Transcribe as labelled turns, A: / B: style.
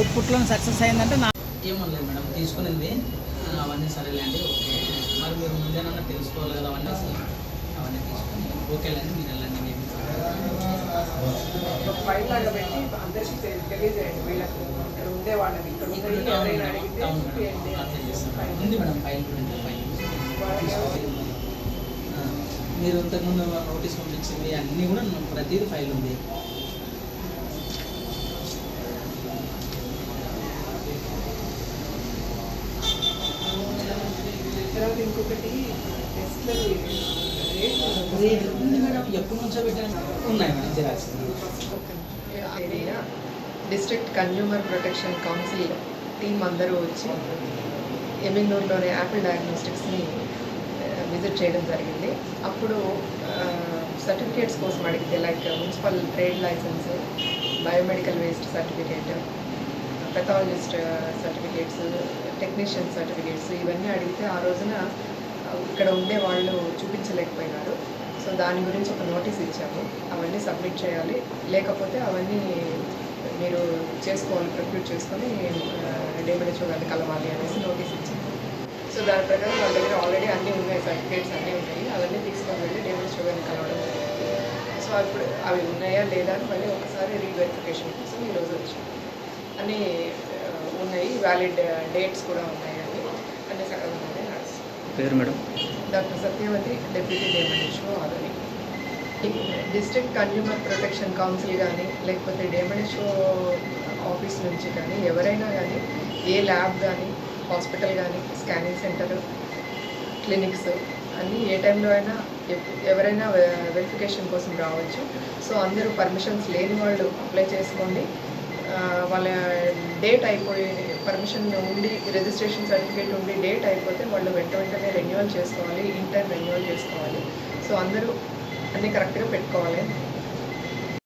A: Success అయిందంటే నా
B: ఏమనలేదు మేడం తీసుకునింది. అవన్నీ సరేలేండి ఓకే. మరి మీరు ముందేనన్నా తెలుసుకోవాలి కదా అవన్నీ అసలు. అవన్నీ తీసుకుని ఓకేలేండి మీరు వెళ్ళండి మేము. ఉంది మేడం ఫైల్ కూడా ఉంది ఫైల్. మీరు ఇంతకుముందు నోటీస్ పంపించింది అన్నీ కూడా ప్రతిదీ ఫైల్ ఉంది.
C: తర్వాత ఇంకొకటి
B: ఉంది మేడం ఎప్పటి నుంచో పెట్టాను ఉన్నాయి madam xerox
D: area district consumer protection council team అందరూ వచ్చి ఎమింగనూరులోని యాపిల్ డయాగ్నోస్టిక్స్ని విజిట్ చేయడం జరిగింది. అప్పుడు సర్టిఫికేట్స్ కోసం అడిగితే like municipal trade license biomedical waste certificate pathologist certificates technician certificates ఇవన్నీ అడిగితే ఆ రోజున ఇక్కడ ఉండే వాళ్ళు చూపించలేకపోయినారు. సో దాని గురించి ఒక నోటీస్ ఇచ్చాము. అవన్నీ సబ్మిట్ చేయాలి. లేకపోతే అవన్నీ మీరు చేసుకోవాలి ప్రొక్యూట్ చేసుకొని డేమేజ్ గారిని కలవాలి అనేసి నోటీస్ ఇచ్చాము. సో దాని ప్రకారం వాళ్ళ దగ్గర ఆల్రెడీ అన్నీ ఉన్నాయి సర్టిఫికేట్స్ అన్నీ ఉన్నాయి. అవన్నీ తీసుకొని వెళ్ళి డేమిడెచో గారిని కలవడం జరిగింది. సో అప్పుడు అవి ఉన్నాయా లేదా అని మళ్ళీ ఒకసారి రీవెరిఫికేషన్ కోసం ఈరోజు వచ్చాము. అని వ్యాలిడ్ డేట్స్ కూడా ఉన్నాయి అన్ని సక్రమంగానే నడుస్తుంది
B: పేరు మేడం?
D: డాక్టర్ సత్యవతి డెప్యూటీ డేమనిషో ఆదని డిస్ట్రిక్ట్ కన్జ్యూమర్ ప్రొటెక్షన్ కౌన్సిల్ కానీ లేకపోతే డేమనిషో ఆఫీస్ నుంచి కానీ ఎవరైనా కానీ ఏ ల్యాబ్ కానీ హాస్పిటల్ కానీ స్కానింగ్ సెంటర్ క్లినిక్స్ అన్నీ ఏ టైంలో అయినా ఎవరైనా వెరిఫికేషన్ కోసం రావచ్చు. సో అందరూ పర్మిషన్స్ లేని వాళ్ళు అప్లై చేసుకోండి. వాళ్ళ డేట్ అయిపోయి పర్మిషన్ ఉండి రిజిస్ట్రేషన్ సర్టిఫికేట్ ఉండి డేట్ అయిపోతే వాళ్ళు వెంట వెంటనే రెన్యువల్ చేసుకోవాలి ఇంటర్ రెన్యువల్ చేసుకోవాలి. సో అందరూ అన్నీ కరెక్ట్గా పెట్టుకోవాలి.